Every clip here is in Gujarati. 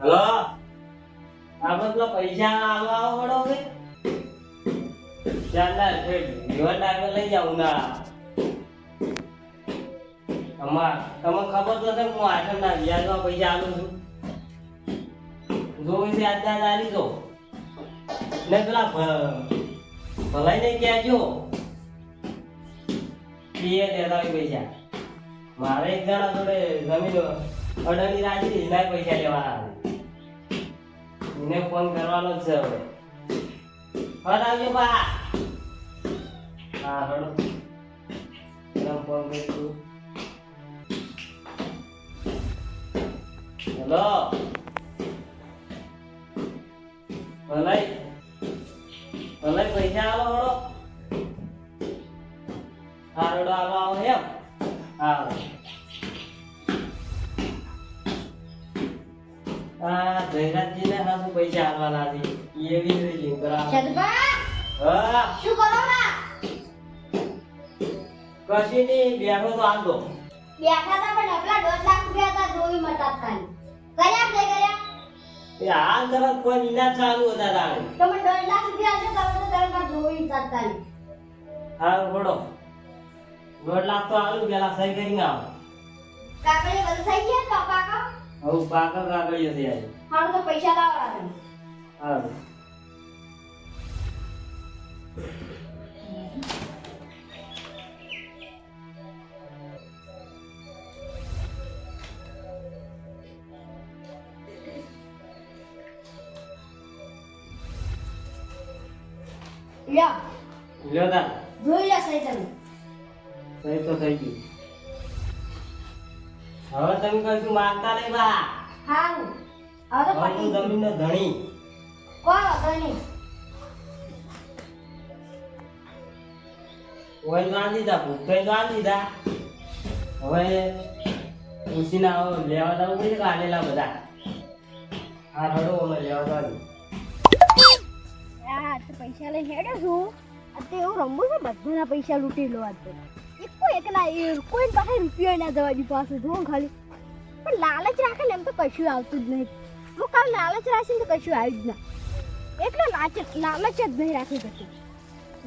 હલો? આપણે પેલા પૈસા આલવા આવો પડો કે? ચાલના જીવન ટાઈમે લઈ જાવ ઉનાળા અમાર તમને ખબર તો છે હું આઠમના વ્યાજમાં પૈસા આલું છું? જોઈ છે, આજ આજ આલી જો ને પેલા ભ- ભલાઈને ક્યાં જો પીએ દેતા હોય પૈસા. મારે એક જણા જોડે જમીન અડાની રાખી પૈસા લેવા છે. એને ફોન કરવાનો છે હવે. ફોન આવજો બા. હા હડો ફોન કરીશું હેલો. હા. શું કરો ના કશી નહીં બેઠો તો આલ દો બેઠા હતા પણ એટલા દોઢ લાખ રૂપિયા હતા જોઈ મતા કર્યા કે કર્યા એ હાલ તરત કોઈ ઇનાજ ચાલુ હતા તારે તમે દોઢ લાખ રૂપિયા છે તમે તો તરત આ જોઈ મતા હા ઘોડો દોઢ લાખ તો આલુ પેલા સહી કરીને આવો કાકડી બધું થઈ ગયા તો કાકા હવે પાકા આજે હારું તો પૈસા લાવવા હા લ્યો. લ્યો તાર. જોઈ લે સહી તમે સહી તો થઈ ગયું. હવે તમે કશું માંગતા નહીં બા. હારું. હવે તો પટી ધણી. કોણ હતો ઓય આલી દીધા ભૂખ તો દીધા હવે ઉસીના હવે લેવા જવું પડશે કે બધા? હા હડો અમે લેવા જવું આ તો પૈસા લઈને હેડ્યો છું. તો એવું રમવું છે બધાના પૈસા લૂંટી લો આ તો. એક એકલા એ કોઈ પાસે રૂપિયા ના જવાની પાસે જો ખાલી. પણ લાલચ રાખે ને એમ તો કશું આવતું જ નહીં. હું કાલ લાલચ રાખીને તો કશું આવ્યું જ ના. એટલે લાલચ લાલચ જ નહીં રાખી શકતી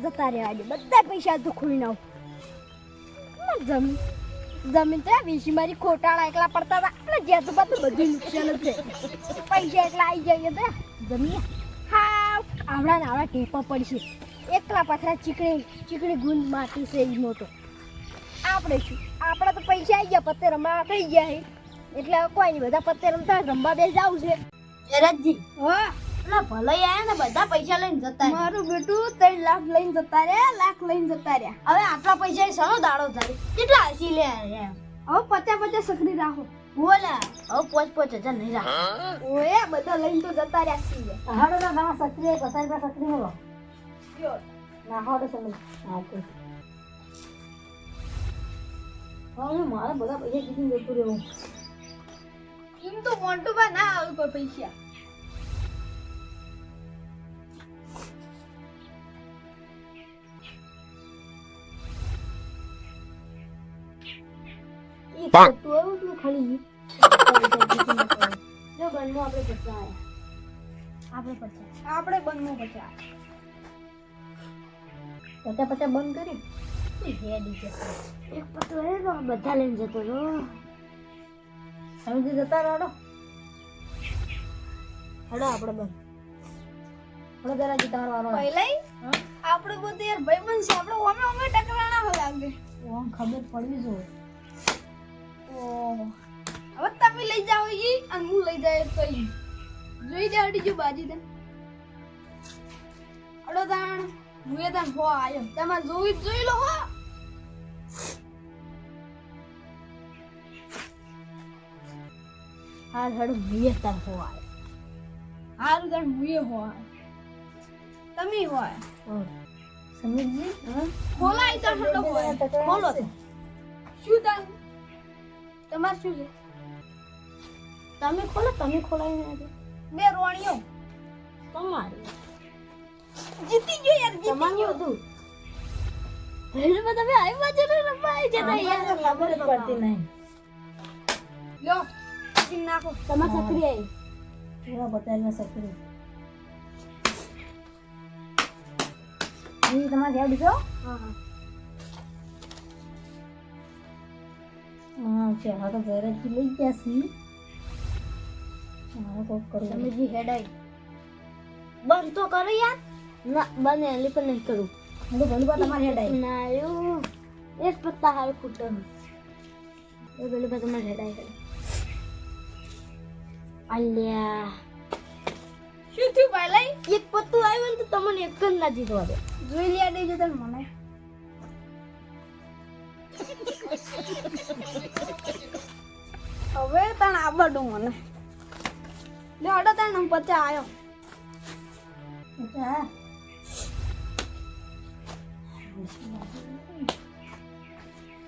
જતા રહેવા દે બધા પૈસા તો ખોઈ નાવ જમીન જમીન તો વીસી મારી ખોટાળા એકલા પડતા હતા. એટલે જ્યાં તો બધું બધું નુકસાન જ છે. પૈસા એકલા આવી જઈએ તો જમીન હા આવડા ને આવડા ટેપા પડશે. એકલા પાછા ચીકણી ચીકણી ગુંદ માટી છે એ મોટો. આપણે શું? આપણા તો પૈસા આવી ગયા પત્તે રમવા થઈ ગયા છે. એટલે કોઈ નહીં બધા પત્તે રમતા રમવા બે જાવ છે. જયરાજજી હા. ના ભલે આયા ને બધા પૈસા લઈને જતા મારું બેટું ત્રણ લાખ લઈને જતા રે લાખ લઈને જતા રે હવે આટલા પૈસા એ દાડો થાય? કેટલા હસી લે હવે પચાસ પચાસ સકડી રાખો. બોલા હવે પોચ પોચ હજાર નહીં રાખો. ઓએ બધા લઈને તો જતા રહ્યા છીએ. હાડો ના ના પસાર પર સક્રિય હલો ના હાડો સમજ હા તો હવે મારા બધા પૈસા કીધું જતું રહ્યું એમ તો મોટું બા ના આવું કોઈ પૈસા. ખાલી જો બનવું આપણે આપણે આપણે બનવું પચાસ બંધ કરી. રેડી છે. એક પતો હે બધા લઈને જતો રહો. સમજી જતા રહો. હડો આપણે બંધ. હડો જરા જી તમારો પહેલા પહેલાય આપણે બધે યાર ભાઈ બનશે આપણે ઓમે ઓમે ટકરાણા હોય લાગે. ઓમ ખબર પડવી જોઈએ. હવે તમે લઈ જાઓ ઈ અને હું લઈ જાય તો ઈ જોઈ દે અડી બાજી દે. અડો તાણ, હું એ તાણ હો આયો. તમે જોઈ જોઈ લો હો. હાર હડો મુયે તાર હોવાય હારું તાણ, હું એ હો આયો. તમે હો આયો. સમજી? હા? તાણ હડો ખોલો તો. શું તાણ? તમારે શું છે? તમે ખોલો તમે ખોલાવી નાખો બે રોણીઓ. તમારી. જીતી ગયો યાર જીતી ગયો. હતું રેલમાં તમે આવ્યા છે ને રમવા આવી જતા યાર. ખબર પડતી નહીં. લ્યો નાખો. તમારે સક્રિય આવી. બતાવીને સકરી તમારે હા હા. હા તો ઘરેથી લઈ ગયા છી મારે કોક કરવું સમીરજી હેડાઈ બંધ તો કરો યાર. ના બંધ એલી પણ નહીં કરું. હું તો ભલું તમારે હેડ ના એવું. એક પત્તા હાલ ખૂટો એ પર તમારે હેડાઈ કરે અલ્યા. શું થયું ભાઈ એક પત્તું આવ્યું ને તો તમને એક જ ના જીતવા દે. જોઈ લે દેજો તને મને. હવે તણ આવડું મને. લે અડો તણ પચા આવ્યો પચા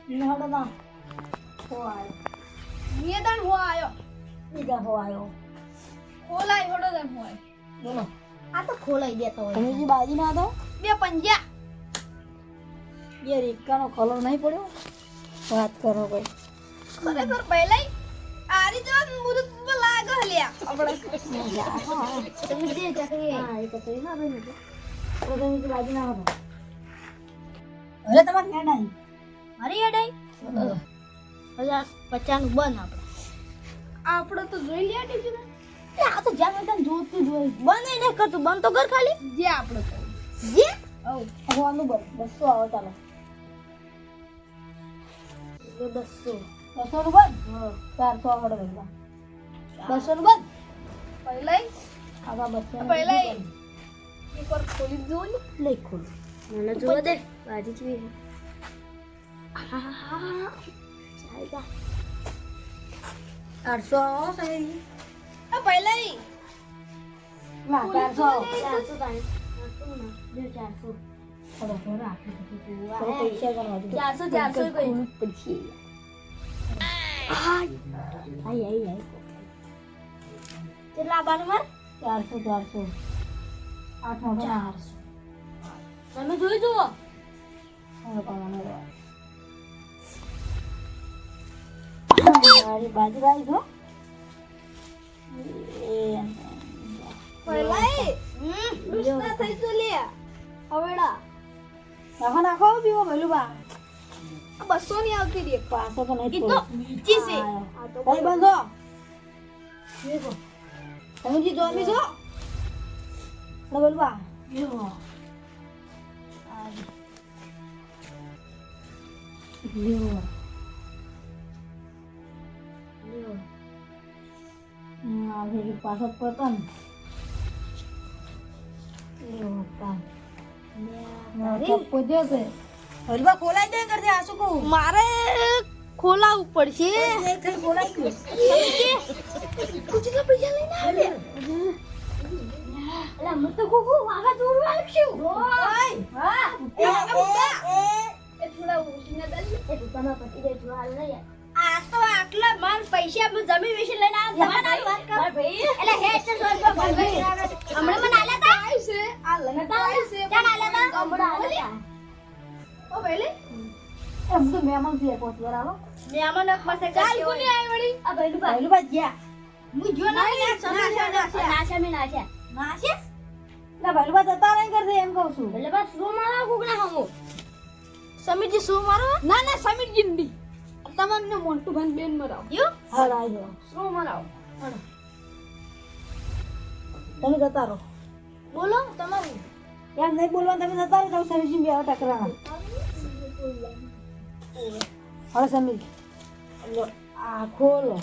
લે અડો હો મે તણ હો આયો. બીજા હો આયો. ખોલાય અડો તણ હો આયો. બોલો. આ તો ખોલાઈ દેતો હોય. તમે જે બાજી ના દો બે પંજા. બે એકાનો કલર નહીં પડ્યો. વાત કરો કોઈ. ખરેખર પહેલા આરી જવા મુરત લાગે હલ્યા. આપણે સમીરજી ચકરી હા એ તો કઈ ના ભાઈ તો તમે જે બાજી ના દો હવે તમારે હેડ આવી મારી હેડાઈ હજાર પચાસ બંધ આપણે આપણે તો જોઈ લે ટીચર આ તો જ્યાં જોતું જ બંધ એને કરતું બંધ તો. કર ખાલી. જે આપણે જે? ભગવાનનું બંધ બસો આવો ચાલો. બસો બસો. રૂપિયા ચારસો આવડે બધા? બસો રૂપિયા પહેલા આવા બસો પહેલા એક વાર ખોલી દો ને. લઈ ખોલ. મને જોવા દે બાજી ચવી આઠસો આવો સાહેબ. પહેલા ચારસો ચારસો તાણી ચારસો. ચારસો ચારસો. પછી કેટલા આપવાનું માર ચારસો ચારસો આઠ ચારસો તમે જોઈ જુઓ મારી બાજુ આવી છો નાખો નાખો પીવો ભલું બા. બસો ની આવતી રે પાસો તો નહીં તો નીચી છે. ભાઈ બંધો. તમે જી જોમી છો ના બોલ બા. લ્યો લ્યો એવું આ છે. હલવા ખોલાઈ દે કરજે આ શું કહું મારે ખોલાવું પડશે. ખોલાઈ પૈસા લઈને આવ્યા અલા મને તો કોકો વાવા જોડવા આવશું. હા. એ થોડા ઓછીના દલી. એ દુકાનમાં પતી જાય થોડા હાલ નહીં આ તો આટલા માર પૈસા જમીન વિશે લઈને આવ્યો જવાન વાત કર. ભાઈ એટલે હે છે સો રૂપિયા ભાઈ હમણાં મને આલ્યા તા? છે. આ છે. ક્યાં તો મહેમાન છે પોત બરાબર? ને આમાં પાસે કાલ કોની આવી વળી આ ભાઈ પહેલું બાદ ગયા હું. જો ના ના સમય ના ના મે ના છે ના છે? ના પહેલું બાદ જતા નહીં કરશે એમ કહું છું. એટલે બસ રૂમમાં કુકના હમો. સમીરજી શું મારો? ના ના સમીર જિંદી તમને મોટું ભાઈ બેન મરાવ. યુ? હા દો શું મરાવ? તમે જતા રહો. બોલો તમારું. એમ નહીં બોલવાનું તમે જતા રહો તમે સમીરજી બે ટકરાણા સમીર આ ખોલો.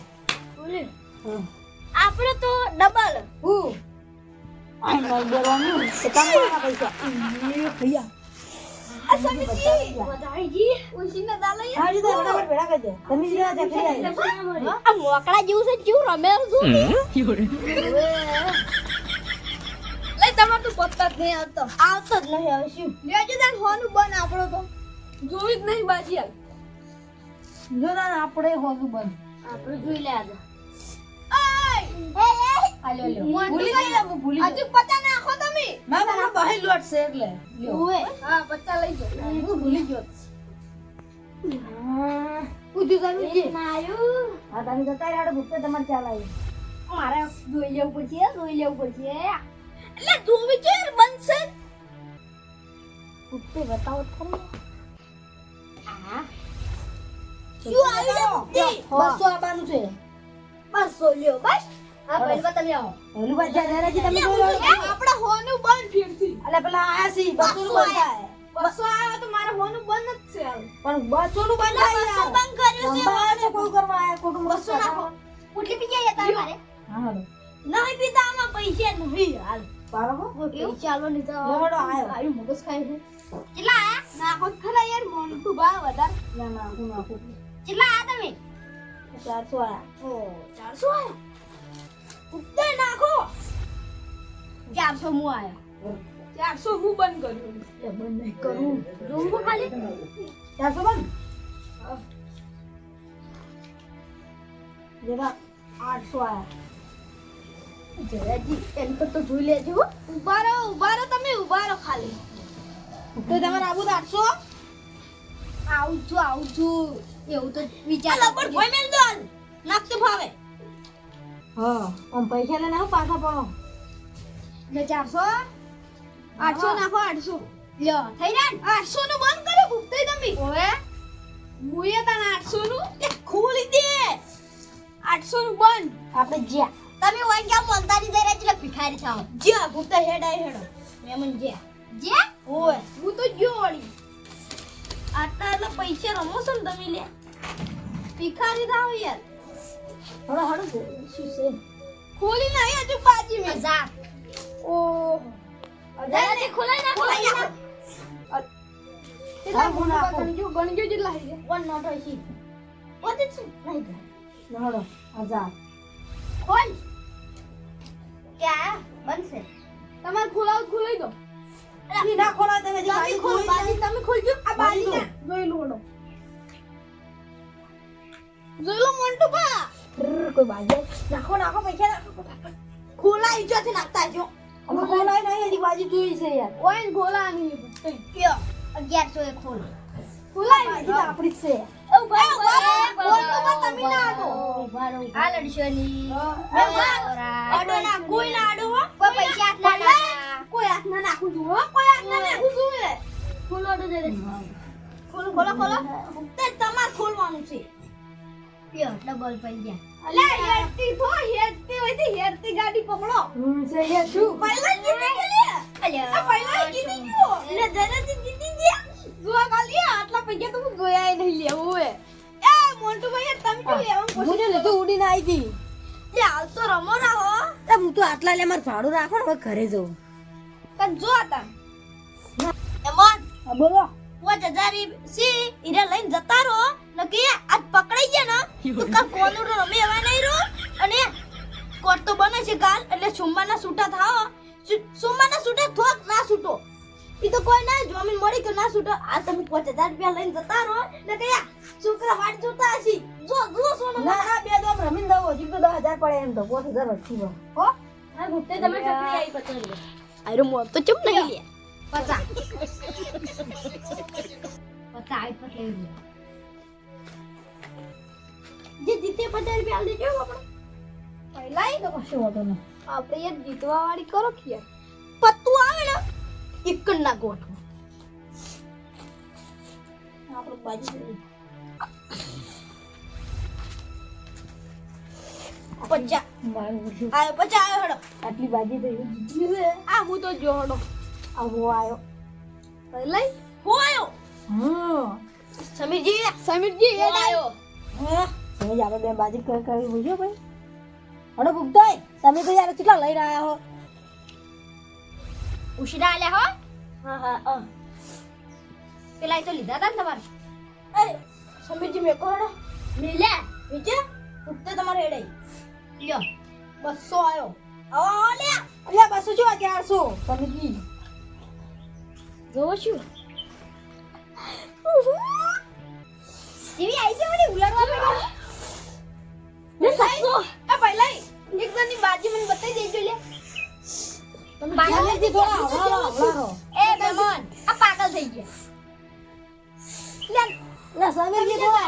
આપણે તો ડબલ. હું? આઈ નહીં બોલવાનું તો તમે પૈસા. ભૈયા. તો આવી મોકળા જેવું છે કેવું રમે તમાર પત્તા જ નહીં આવતો. આવતો જ નહીં હવે શું? લેજો હોનું બન આપણો તો. જોવી જ નહીં બાજી હાલ જો ના આપણે હોવું બંધ. આપણે જોઈ લે હું તમે. હા તમે હા તમે આવી. મારે જોઈ લેવું પડશે જોઈ લેવું પડશે. એટલે ધોવી છે બનશે. બતાવો તો ખરી. આ શું આવ્યું છે બસો આવવાનું છે. બસો લ્યો બસ. આવ્યો તો નાખો. નહીં પીતા આમાં પૈસા નહીં. હાલ. પૈસા આલવા નહીં તો. આયું. મગજ ખાઈ છે કેટલા આયા? નાખો ખરા યાર મોન્ટુ બા વધારે. ના ના હું નાખું. કેટલા આયા તમે? ચારસો આયા. ઓ ચારસો આયા? નાખો. ચારસો મુ આયો. ચારસો હું બંધ કર્યું. એ બંધ નહીં કરું. જોવું ખાલી? ચારસો બંધ? જેવા આઠસો આયા. જયાજી એમ પર તો જોઈ લેજો. હો. ઊભા રહો ઊભા રહો તમે ઊભા રહો ખાલી. તો તમારે આવું તો આઠસો? આવું છું આવું છું એવું તો વિચાર ચાલ પણ ભોય મેલ દો નાખતો ભાવે. હા આમ પૈસા લઈને આવો પાછા પડો ને ચારસો. આઠસો નાખો આઠસો. લ્યો થઈ જાય આઠસો નું બંધ કર્યું ભૂખતે તમે. ઓએ મુએ તને આઠસો નું તે ખોલી દે. આઠસો નું બંધ. આપણે જ્યાં. તમે ઓય ક્યાં બોલતા નહીં રહ્યા એટલે ભિખારી થાવ જ્યાં ગુપ્તા હેડ આય હેડો. મેમન જ્યાં. જ્યાં? ઓએ હું તો જ્યો વળી. આટલા એટલા પૈસા રમો છો ને તમે લે ભિખારી થાવ યાર. હળો હળો શું છે? ખોલી નહીં હજુ બાજી મેં. જા ઓ હજાર ખોલાઈ ના ખોલાઈ નાખો. કેટલા હા, હું ગણજો ગણજો કેટલા થઈ ગયા વન નોટ નહીં ના હજાર ખોલ. ક્યાં? બનશે તમારે ખોલાવ ખોલાઈ દો. ઈ ના ખોલા તમે જે તમે ખોલ જોઈ તમે ખોલજો. આ બાજી બાજી ને. જોઈ લો વડો જોઈ લો મોન્ટુ બા. કોઈ બાજુ નાખો નાખો પૈસા નાખો. ખોલા ઈચ્છાથી નાખતા જો. અમે ખોલાય નહીં હજી બાજુ જોઈ છે યાર. ઓય ખોલા નહીં કયો? અગિયારસો એ ખોલ. ખોલાઈ બાજુ તો આપણી જ છે. ઊભા મોન્ટુ બા તમે ના આડો આ લડશોની આડો ના કોઈ ના આડો હો. પૈસા ના. કોઈ હાથ ના નાખું છું હો. કોઈ હાથ ના નાખું છું ખોલો તો દે દે. ખોલો ખોલો. ખોલો તે તમાર ખોલવાનું છે. ડબલ અલે હેરતી હોય તે હેરતી ગાડી પકડો. હમ છે યાર શું પહેલા જીતી ગયેલી અલ્યા. પહેલા જીતી ગયો જીતી ખાલી આટલા તો હું નહીં લેવું હે એ મોન્ટુ ભાઈ તમે તો લેવાનું હું જો લીધું ઉડીને આવી હાલ તો રમો ના હો હું તો આટલા લે મારે ભાડું રાખો ને હવે ઘરે જવું તને જો હતા એમોન હા બોલો. પાંચ હજાર સી ઈરે લઈને જતા રહો. ને કે આજ પકડાઈ ગયા ને તો કાલ રો રમે એવા નહીં રહો. અને કોટ તો બને છે કાલ એટલે સોમવારના છૂટા થાઓ. સોમવારના છૂટા થોક ના છૂટો ઈ તો કોઈ ના જમીન મળી કે ના છૂટો આ તમે પાંચ હજાર રૂપિયા લઈને જતા રહો. ને કે છોકરા વાટ જોતા હશી. જો જો સોનો ના ના બે દોમ રમીને દઉં હજી તો દસ હજાર પડે એમ તો પાંચ હજાર હોય. હો? આ ગુટ્ટે તમે ચકરી આવી પતંગ. આયરો મોત તો ચમ નહીં લે પચાસ પચાસ આવી પત લઈ લો. જે જીતે પચાસ રૂપિયા દેજો આપણે પહેલા ઈ તો કશું વાંધો નહીં આપણે યાર જીતવા વાળી કરો કે પત્તું આવે ને, એક જ ના ગોઠવો. આપણે બાજુ પચાસ આયો હેડો. આટલી બાજી છે આ હું તો જો હડો. આવો આવ્યો. પહેલા હું આયો હમ સમીરજી સમીરજી એ આવ્યો. હા. તમે જ આપણે બે બાજી કરી કરી બોલ્યો ભાઈ. હડો ભૂગતાય તમે તો યાર કેટલા લઈને રહ્યા હો? ઉશીરા આલ્યા હો? હા હા હા પેલા એ તો લીધા હતા ને તમારે. એ સમીરજી મેં કહો હેડો. મિલે વિજય ઉઠતે તમારે હેડે લ્યો બસો આવ્યો આવો આવો લે. અલ્યા બસો શું અગિયારસો તમે કી જોવો આઈ છે મને ઉલાડવા પડ્યો લે સસો એક બાજી મને બતાવી દેજો લે. તમે થઈ થોડા હવળારો હવળારો એ મેમન આ પાગલ થઈ ગયા. લે.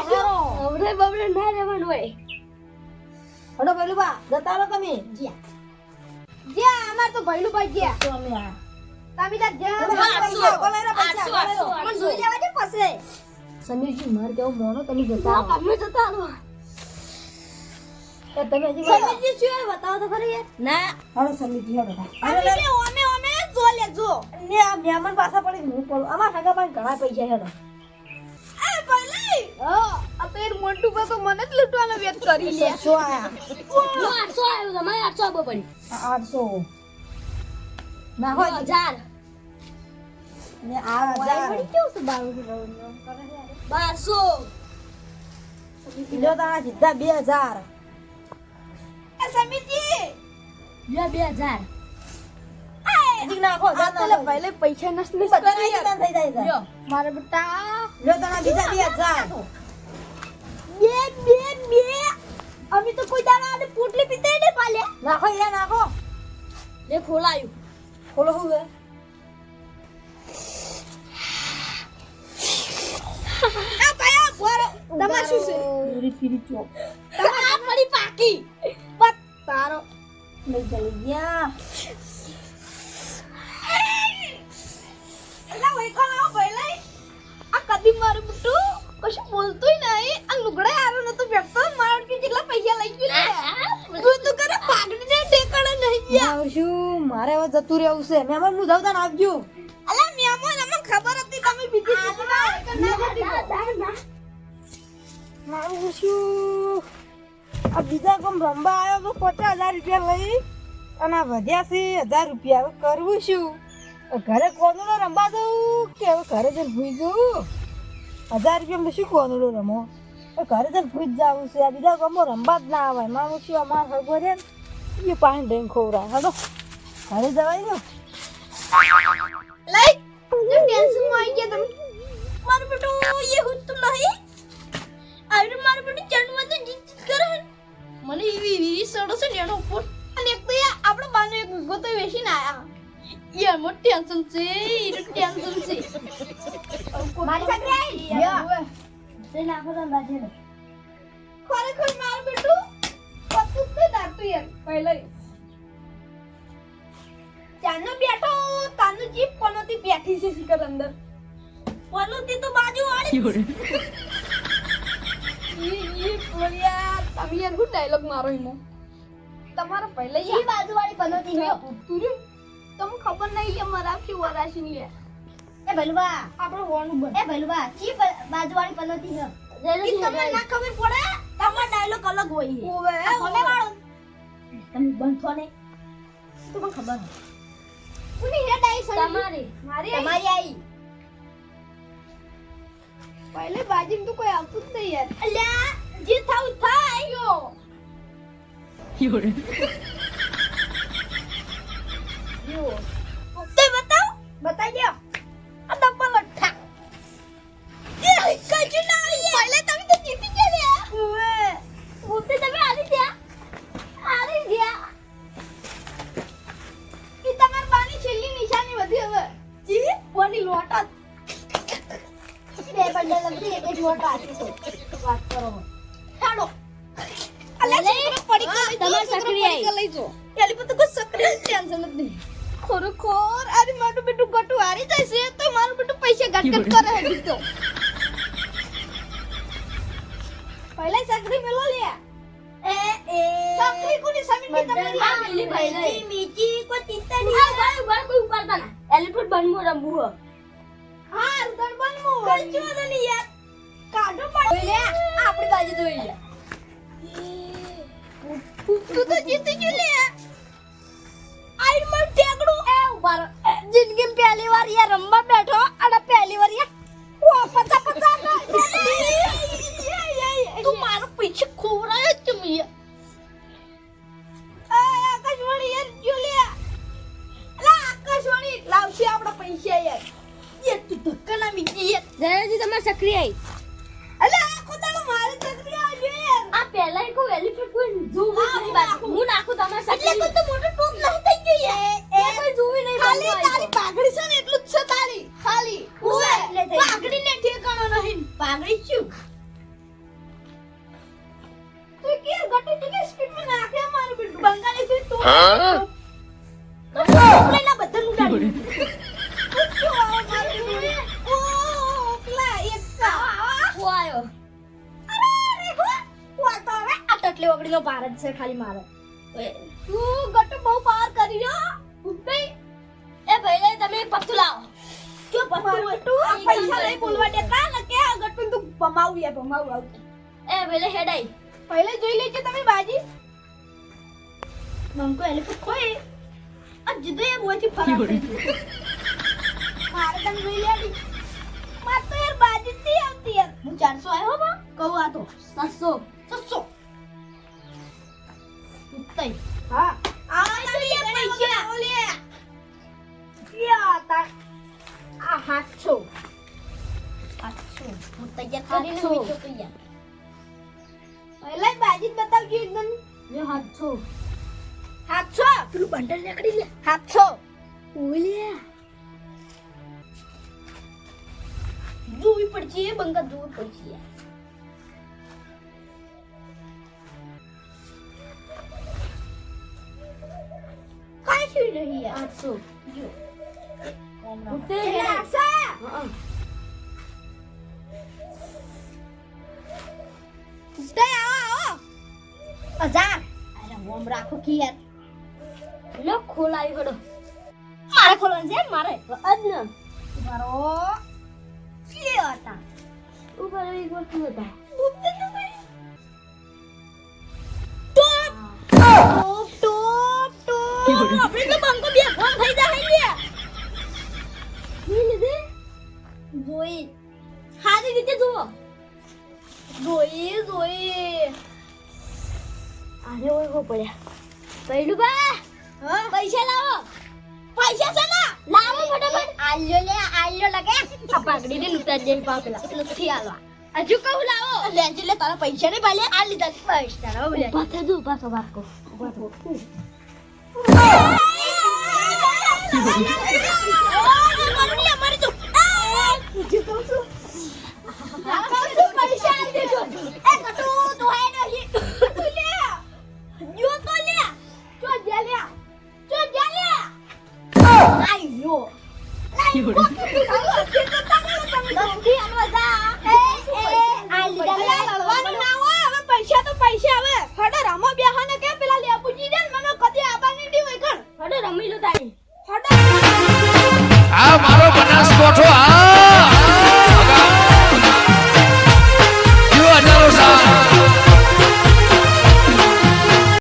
હવળારો અવરે બવરે ના રહેવાનું હોય. હડો ભૈલું બા જતા રહો તમે? જ્યાં. અમાર તો ભૈલું ભાઈ જ્યાં તો અમે આ? તમે તા જ્યાં. પૈસા? મને જોઈ લેવા દે પછી. સમીરજી મારે કેવો મોનો તમે જતા રહો. તમે જતા રહો. તમે હજી સમીરજી શું બતાવો તો ખરી ના. હડો સમીરજી હડો. બે ઓમે ઓમે જો લેજો ને આ મહેમાન પાછા પડી હું પડું. અમારા સગા પાસે ઘણા પૈસા હેડો. એ ભલે! હા આ મોટું મને જ લૂંટવાનો વ્યત કરી લે. આયા? તમારે પડી. ને આ કેવું છે બારું લો તારા સીધા એ નાખો પૈસા. લ્યો. મારા બેટા લો તારા બીજા બે હજાર બે બે બે. અમે તો કોઈ દાડા આને પોટલી પીતા ને પાલે. નાખો એ નાખો. લે ખોલાયું. ખોલો હું હે આ ભાઈ બોરો તમાર શું છે? પીરી પીરી ચો તમાર પડી પાકી. તારો. લઈ ચાલી ગયા એલા ઓય કોણ આવો લઈ મારું બુટુ કશું બોલતોય નહીં. આ લુગડા આરો ન બેઠતો મારો કે જેટલા પૈસા લઈ ગયો તો કરે પાઘડી ને નહીં હું આવશું મારે હવે જતું રહેવું છે. મહેમાન હું જાઉં તાને આપજો. અલા મેમોન અમને ખબર હતી તમે બીજી મારું શું આ બીજા કોમ રમવા આવ્યો તો પચાસ હજાર રૂપિયા લઈ અને આ વધ્યા છે હજાર રૂપિયા હવે કરવું શું ઘરે કોનુડો રમવા દઉં કે હવે ઘરે જઈને ભૂઈ જવું હજાર રૂપિયામાં શું કોનડું રમો? એ ઘરે તો ભૂજ જવું છે, આ બીજા ગમો રમવા જ ના આવે મારું શું અમાર હગો ને? એ પાણી ડેન ખવડાવે. હલો. ઘરે જવાય ને? લઈ જો ટેન્શનમાં ગયા તમે. મારું ये હું તો નહીં. આરે મારું બેટું મને એવી વીરી સડો છે ને એનો ઉપર. અને એક તો આપણે બાને એક તો વેચીને આયા. યાર મોટ ટેન્શન છે ઈ ટેન્શન છે મારી સાથે યાર તે નાખો તો બાજે ખરેખર મારું બેટું પતું જ દાતું યાર પહેલા ચાનો બેઠો તાનું જીપ કોનોથી બેઠી છે શિકર અંદર કોનોથી તો બાજુ વાળી ઈ ઈ પોલિયા તમે યાર ગુડ ડાયલોગ મારો ઈમો તમારા પહેલા ઈ બાજુ વાળી કોનોથી હે તુર્યું તમને ખબર નહીં કે મરાઠી વરાશી ની એ ભલવા. આપણો હોનું બન એ ભલવા ચી બાજુવાળી હે ઈ તમને ના ખબર પડે? તમારો ડાયલોગ અલગ હોય છે. ઓવે. આ વાળો તમે બંધો ને તમને ખબર હે કોની હેડ આવી સડી તમારી. મારી તમારી આવી પહેલે બાજીમાં તો કોઈ આવતું જ નહીં યાર. અલ્યા જે થાવ થાય. યો તે બતાવ. બતાઈ દો આ ડબ્બા લઠ્ઠા એ કજુ ના આવી પહેલે તમે તો જીતી ગયા ઓવે બોલતે તમે હારી ગયા. હારી ગયા. ઈ તમાર બાની છેલ્લી નિશાની વધી હવે. જી કોની લોટા બે બંડલ લગતી એક જ વોટ આપી છે. વાત કરો હેડો છોકરો પડી ગયો. તમાર સકરી આવી. લઈ જો. એલી પર તો કોઈ સક્રિય ટેન્શન નહીં. ખોરખોર અરે મારું બેટું ગટું હારી જશે તો મારું બેટું પૈસા ગટગટ કરે હે તો. પહેલા સકરી મેલો લે. એ એ. સકરી કોની સમીર તમારી? આ મેલી ભાઈ મીચી કો ચિંતા નહીં. આ ભાઈ ભાઈ કોઈ ઉપાડતા ના. એલિફન્ટ બનવું રમવું હા ઉધર બનવું કઈ વાંધો નહીં યાર. કાઢો પાડ. લે. આપણી બાજુ દોઈ લે. તું તો જીતી ગયો લે આઈ મર રહો. જિંદગી પહેલી વાર યાર રમવા બેઠો અને પહેલી વાર યાર પચા પચા ટટલી પાર જ છે ખાલી મારે. તું ગટુ બહુ પાર કરી રહ્યો. ઉભઈ. એ ભાઈ તમે એક લાવો. કયો પત્તું પૈસા લઈ બોલવા દેતા ને કે આ ગટુ તું ભમાવું યા ભમાવું આવ. એ ભાઈ હેડાઈ. પહેલે જોઈ લેજો તમે બાજી. મમકો એને કોઈ આ જીદે એ બોથી ફરાક મારે તને જોઈ લેવી માર તો યાર બાજી થી આવતી યાર. હું 400 આવ્યો બા. કહું આ તો. સાતસો. છસો ઉત્તઈ હા. આ તમે પૈસા ઓલે યા તા આ હાથસો હાથસો હું તૈયાર કરીને. વીચો તૈયાર પહેલા બાજી બતાવજો એકદમ જો હાથસો હાથસો પેલું બંડલ નીકળી લે. હાથસો ઓલે જોવી પડશે એ બંગા જોવી પડશે. હડો મારે ખોલવાનું છે મારે અજ્ઞ મારો લે હતા ઉપર એક વસ્તુ હતા આપણે તો બંકો બે ફોન થઈ જાય લે ની લીધે જોઈ સારી રીતે જુઓ. જોઈ જોઈ આને હો પડ્યા. પહેલું બા પૈસા લાવો. પૈસા છે ના? લાવો ફટાફટ. આલ્યો લે આલ્યો લગે. આ પાઘડી ને લૂટા જઈને પાકલા નથી આલવા. હજુ કહું લાવો. લેજે લે તારા પૈસા નહીં પાલે આ લીધા પૈસા. લાવો લે પાછા થજો ઊભા થો. બારકો Oh!